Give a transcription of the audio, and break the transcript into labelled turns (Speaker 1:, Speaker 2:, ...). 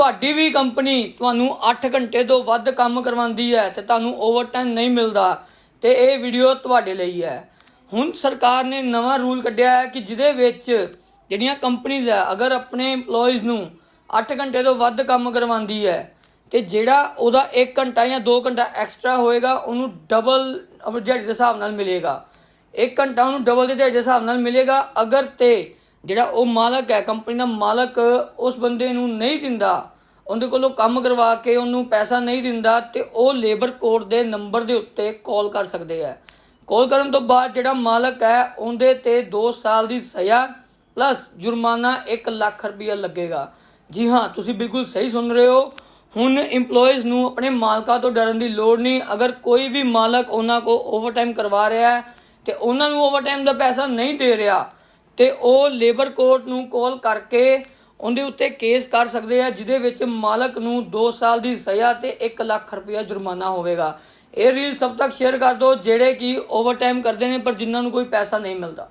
Speaker 1: ਤੁਹਾਡੀ ਵੀ ਕੰਪਨੀ ਤੁਹਾਨੂੰ 8 ਘੰਟੇ ਤੋਂ ਵੱਧ ਕੰਮ ਕਰਵਾਉਂਦੀ ਹੈ ਤੇ ਤੁਹਾਨੂੰ ਓਵਰਟਾਈਮ ਨਹੀਂ ਮਿਲਦਾ ਤੇ ਇਹ ਵੀਡੀਓ ਤੁਹਾਡੇ ਲਈ ਹੈ। ਹੁਣ ਸਰਕਾਰ ਨੇ ਨਵਾਂ ਰੂਲ ਕੱਢਿਆ ਹੈ ਕਿ ਜਿਹਦੇ ਵਿੱਚ ਜਿਹੜੀਆਂ ਕੰਪਨੀਆਂ ਹੈ, ਅਗਰ ਆਪਣੇ EMPLOYEES ਨੂੰ 8 ਘੰਟੇ ਤੋਂ ਵੱਧ ਕੰਮ ਕਰਵਾਉਂਦੀ ਹੈ ਤੇ ਜਿਹੜਾ ਉਹਦਾ 1 ਘੰਟਾ ਜਾਂ 2 ਘੰਟਾ ਐਕਸਟਰਾ ਹੋਏਗਾ, ਉਹਨੂੰ ਡਬਲ ਦਿਹਾੜੀ ਦੇ ਹਿਸਾਬ ਨਾਲ ਮਿਲੇਗਾ। 1 ਘੰਟਾ ਉਹਨੂੰ ਡਬਲ ਦੇ ਦਿਹਾੜੀ ਦੇ ਹਿਸਾਬ ਨਾਲ ਮਿਲੇਗਾ। ਅਗਰ ਤੇ ਜਿਹੜਾ ਉਹ ਮਾਲਕ ਹੈ ਕੰਪਨੀ ਦਾ ਮਾਲਕ ਉਸ ਬੰਦੇ ਨੂੰ ਨਹੀਂ ਦਿੰਦਾ। ਉਹਦੇ ਕੋਲੋਂ ਕੰਮ ਕਰਵਾ ਕੇ ਉਹਨੂੰ ਪੈਸਾ ਨਹੀਂ ਦਿੰਦਾ ਤੇ ਉਹ ਲੇਬਰ ਕੋਰਟ ਦੇ ਨੰਬਰ ਦੇ ਉੱਤੇ ਕਾਲ ਕਰ ਸਕਦੇ ਆ ਕਾਲ ਕਰਨ ਤੋਂ ਬਾਅਦ ਜਿਹੜਾ ਮਾਲਕ ਹੈ, ਉਹਦੇ ਤੇ 2 ਸਾਲ ਦੀ ਸਜ਼ਾ ਪਲੱਸ ਜੁਰਮਾਨਾ 1 ਲੱਖ ਰੁਪਇਆ ਲੱਗੇਗਾ। ਜੀ ਹਾਂ, ਤੁਸੀਂ ਬਿਲਕੁਲ ਸਹੀ ਸੁਣ ਰਹੇ ਹੋ। ਹੁਣ EMPLOYEES ਨੂੰ ਆਪਣੇ ਮਾਲਕਾਂ ਤੋਂ ਡਰਨ ਦੀ ਲੋੜ ਨਹੀਂ। ਅਗਰ ਕੋਈ ਵੀ ਮਾਲਕ ਉਹਨਾਂ ਕੋ ਓਵਰਟਾਈਮ ਕਰਵਾ ਰਿਹਾ ਹੈ ਤੇ ਉਹਨਾਂ ਨੂੰ ਓਵਰਟਾਈਮ ਦਾ ਪੈਸਾ ਨਹੀਂ ਦੇ ਰਿਹਾ ਤੇ ਉਹ ਲੇਬਰ ਕੋਰਟ ਨੂੰ ਕਾਲ ਕਰਕੇ ਉਹਦੇ ਉੱਤੇ ਕੇਸ ਕਰ ਸਕਦੇ ਆ, ਜਿਹਦੇ ਵਿੱਚ ਮਾਲਕ ਨੂੰ 2 ਸਾਲ ਦੀ ਸਜ਼ਾ ਤੇ 1 ਲੱਖ ਰੁਪਇਆ ਜੁਰਮਾਨਾ ਹੋਵੇਗਾ। ਇਹ ਰੀਲ ਸਭ ਤੱਕ ਸ਼ੇਅਰ ਕਰ ਦਿਓ, ਜਿਹੜੇ ਕਿ ਓਵਰਟਾਈਮ ਕਰਦੇ ਨੇ, ਪਰ ਜਿਨ੍ਹਾਂ ਨੂੰ ਕੋਈ ਪੈਸਾ ਨਹੀਂ ਮਿਲਦਾ।